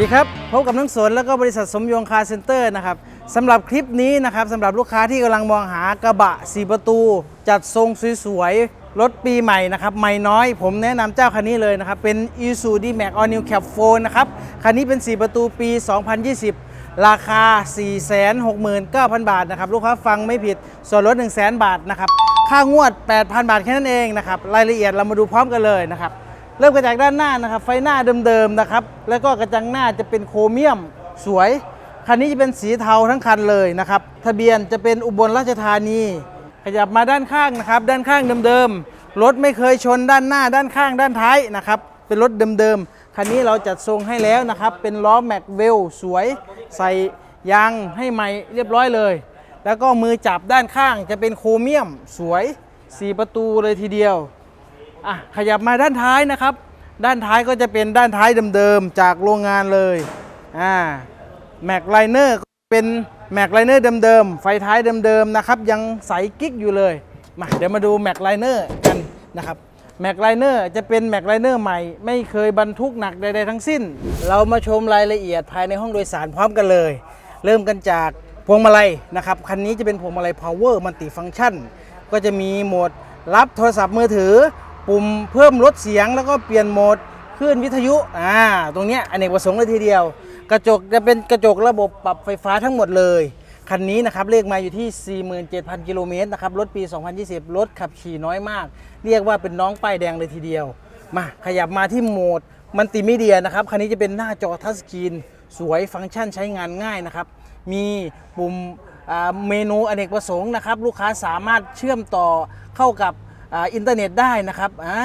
ดีครับพบกับน้องสนแล้วก็บริษัทสมยงคาร์เซ็นเตอร์นะครับสำหรับคลิปนี้นะครับสำหรับลูกค้าที่กำลังมองหากระบะ4ประตู จัดทรงสวยๆรถปีใหม่นะครับใหม่น้อย ผมแนะนำเจ้าคันนี้เลยนะครับ เป็น i s u d m a x All New Cap 4นะครับ คันนี้เป็น4ประตูปี 2020 ราคา 469,000 บาทนะครับ ลูกค้าฟังไม่ผิดส่วนลด100,000 บาทนะครับค่างวด 8,000 บาทแค่นั้นเองนะครับรายละเอียดเรามาดูพร้อมกันเลยนะครับ เริ่มกันจากด้านหน้านะครับ ไฟหน้าเดิมๆนะครับ แล้วก็กระจังหน้าจะเป็นโครเมียมสวย คันนี้จะเป็นสีเทาทั้งคันเลยนะครับ ทะเบียนจะเป็นอุบลราชธานี ขยับมาด้านข้างนะครับ ด้านข้างเดิมๆ รถไม่เคยชนด้านหน้าด้านข้างด้านท้ายนะครับ เป็นรถเดิมๆ คันนี้เราจัดทรงให้แล้วนะครับ เป็นล้อแม็กเวลสวย ใส่ยางให้ใหม่เรียบร้อยเลย แล้วก็มือจับด้านข้างจะเป็นโครเมียมสวย 4 ประตูเลยทีเดียว อะขยับมาด้านท้ายนะครับ ด้านท้ายก็จะเป็นด้านท้ายเดิมๆจากโรงงานเลยอ่าแม็กไลเนอร์เป็นแม็กไลเนอร์เดิมๆไฟท้ายเดิมๆนะครับยังใสกิ๊กอยู่เลยมาเดี๋ยวมาดูแม็กไลเนอร์กันนะครับแม็กไลเนอร์จะเป็นแม็กไลเนอร์ใหม่ ไม่เคยบรรทุกหนักใดๆทั้งสิ้น เรามาชมรายละเอียดภายในห้องโดยสารพร้อมกันเลย เริ่มกันจากพวงมาลัยนะครับคันนี้จะเป็นพวงมาลัย power multi function ก็จะมีโหมดรับโทรศัพท์มือถือ ปุ่มเพิ่มลดเสียงแล้วก็เปลี่ยนโหมดคลื่นวิทยุอ่าตรงนี้อเนกประสงค์เลยทีเดียว กระจกจะเป็นกระจกระบบปรับไฟฟ้าทั้งหมดเลย คันนี้นะครับเลขมาอยู่ที่ 47,000 กิโลเมตรนะครับรถปี 2020 รถขับขี่น้อยมาก เรียกว่าเป็นน้องป้ายแดงเลยทีเดียว มาขยับมาที่โหมดมัลติมีเดียนะครับ คันนี้จะเป็นหน้าจอทัชสกรีน สวยฟังก์ชันใช้งานง่ายนะครับ มีปุ่มเมนูอเนกประสงค์นะครับ ลูกค้าสามารถเชื่อมต่อเข้ากับ อ่าอินเทอร์เน็ตได้นะครับอ่า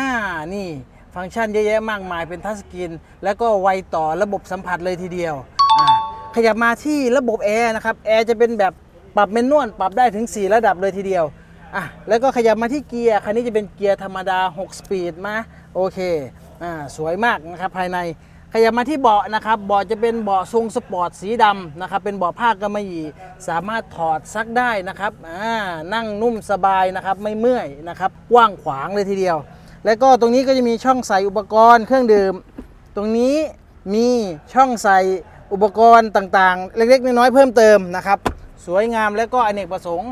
นี่ฟังก์ชันเยอะแยะมากมายเป็นทัชสกรีนแล้วก็ไวต่อระบบสัมผัสเลยทีเดียวอ่าขยับมาที่ระบบแอร์นะครับแอร์จะเป็นแบบปรับเมนนวลปรับได้ถึง 4 ระดับเลยทีเดียวอะแล้วก็ขยับมาที่เกียร์คันนี้จะเป็นเกียร์ธรรมดา 6 สปีดมาโอเคอ่าสวยมากนะครับภายใน ขยับมาที่เบาะนะครับเบาะจะเป็นเบาะทรงสปอร์ตสีดำนะครับเป็นเบาะผ้ากำมะหยี่สามารถถอดซักได้นะครับนั่งนุ่มสบายนะครับไม่เมื่อยนะครับกว้างขวางเลยทีเดียว แล้วก็ตรงนี้ก็จะมีช่องใส่อุปกรณ์เครื่องดื่ม ตรงนี้มีช่องใส่อุปกรณ์ต่างๆ เล็กๆ น้อยๆเพิ่มเติมนะครับ สวยงามและก็อเนกประสงค์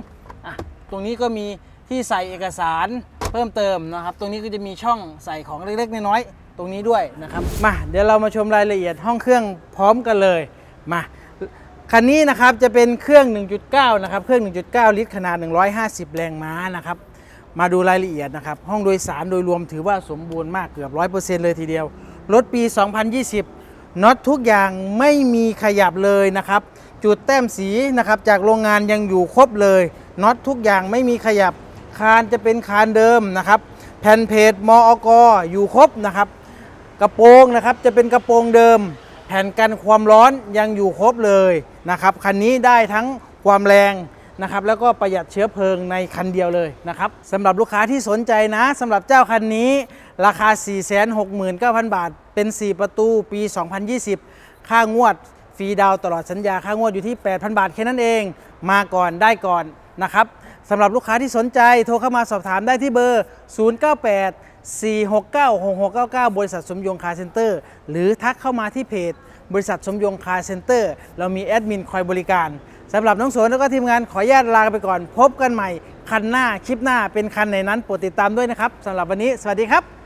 ตรงนี้ก็มีที่ใส่เอกสารเพิ่มเติมนะครับ ตรงนี้ก็จะมีช่องใส่ของเล็กๆ น้อยๆ ตรงนี้ด้วยนะครับมาเดี๋ยวเรามาชมรายละเอียดห้องเครื่องพร้อมกันเลยมาคันนี้นะครับจะเป็นเครื่อง 1.9 นะครับ เครื่อง 1.9 ลิตรขนาด 150 แรงม้านะครับ มาดูรายละเอียดนะครับ ห้องโดยสารโดยรวมถือว่าสมบูรณ์มากเกือบ 100%เลยทีเดียว รถปี 2020 น็อตทุกอย่างไม่มีขยับเลยนะครับ จุดแต้มสีนะครับจากโรงงานยังอยู่ครบเลย น็อตทุกอย่างไม่มีขยับ คานจะเป็นคานเดิมนะครับ แผ่นเพจมอกอยู่ครบนะครับ กระโปรงนะครับจะเป็นกระโปรงเดิม แผ่นกันความร้อนยังอยู่ครบเลยนะครับคันนี้ได้ทั้งความแรงนะครับแล้วก็ประหยัดเชื้อเพลิงในคันเดียวเลยนะครับสำหรับลูกค้าที่สนใจนะสำหรับเจ้าคันนี้ราคา 469,000 บาท เป็น 4 ประตูปี 2020 ค่างวดฟรีดาวตลอดสัญญาค่างวดอยู่ที่ 8,000 บาทแค่นั้นเอง มาก่อนได้ก่อนนะครับสำหรับลูกค้าที่สนใจโทรเข้ามาสอบถามได้ที่เบอร์ 098 469 6699 บริษัทสมยงคาเซ็นเตอร์ หรือทักเข้ามาที่เพจ บริษัทสมยงคาเซ็นเตอร์ เรามีแอดมินคอยบริการสำหรับน้องสวนแล้วก็ทีมงานขออนุญาตลาไปก่อน พบกันใหม่ คันหน้าคลิปหน้าเป็นคันไหนนั้นโปรดติดตามด้วยนะครับสำหรับวันนี้ สวัสดีครับ